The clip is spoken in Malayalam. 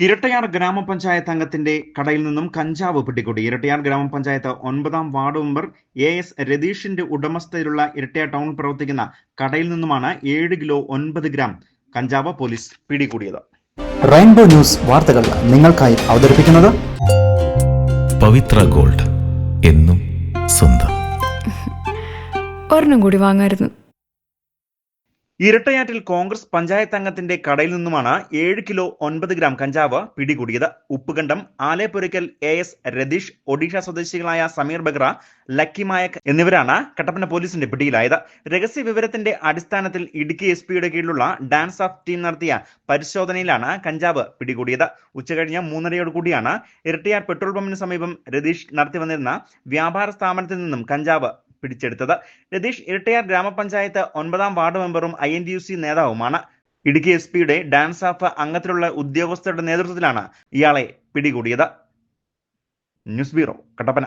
ഇരട്ടയാർ ഗ്രാമപഞ്ചായത്ത് അംഗത്തിന്റെ കടയിൽ നിന്നും കഞ്ചാവ് പിടികൂടി. ഇരട്ടയാർ ഗ്രാമപഞ്ചായത്ത് ഒൻപതാം വാർഡ് മെമ്പർ എ എസ് രതീഷിന്റെ ഉടമസ്ഥയിലുള്ള ഇരട്ടയാർ ടൗൺ പ്രവർത്തിക്കുന്ന കടയിൽ നിന്നുമാണ് ഏഴ് കിലോ ഒൻപത് ഗ്രാം കഞ്ചാവ് പോലീസ് പിടികൂടിയത്. റെയിൻബോ ന്യൂസ് വാർത്തകൾ നിങ്ങൾക്കായി അവതരിപ്പിക്കുന്നത് പവിത്ര ഗോൾഡ് എന്നും സ്വന്തം. ഒരെണ്ണം കൂടി വാങ്ങായിരുന്നു. ഇരട്ടയാറ്റിൽ കോൺഗ്രസ് പഞ്ചായത്ത് അംഗത്തിന്റെ കടയിൽ നിന്നുമാണ് ഏഴ് കിലോ ഒൻപത് ഗ്രാം കഞ്ചാവ് പിടികൂടിയത്. ഉപ്പുകണ്ടം ആലേപ്പുരയ്ക്കൽ എ എസ് രതീഷ് ഒഡീഷ സ്വദേശികളായ സമീർ ബഗ്ര ലക്കി മായക് എന്നിവരാണ് കട്ടപ്പന പോലീസിന്റെ പിടിയിലായത്. രഹസ്യ വിവരത്തിന്റെ അടിസ്ഥാനത്തിൽ ഇടുക്കി എസ് പിയുടെ കീഴിലുള്ള ഡാൻസ് ഓഫ് ടീം നടത്തിയ പരിശോധനയിലാണ് കഞ്ചാവ് പിടികൂടിയത്. ഉച്ചകഴിഞ്ഞ് മൂന്നരയോട് കൂടിയാണ് ഇരട്ടയാർ പെട്രോൾ പമ്പിന് സമീപം രതീഷ് നടത്തി വന്നിരുന്ന വ്യാപാര സ്ഥാപനത്തിൽ നിന്നും കഞ്ചാവ് പിടിച്ചെടുത്തത്. രതീഷ് ഇരട്ടയാർ ഗ്രാമപഞ്ചായത്ത് ഒൻപതാം വാർഡ് മെമ്പറും I N D U C നേതാവുമാണ്. Idukki S പിയുടെ ഡാൻസ് ഓഫ് അംഗത്തിലുള്ള ഉദ്യോഗസ്ഥരുടെ നേതൃത്വത്തിലാണ് ഇയാളെ പിടികൂടിയത്. News bureau Kattappana.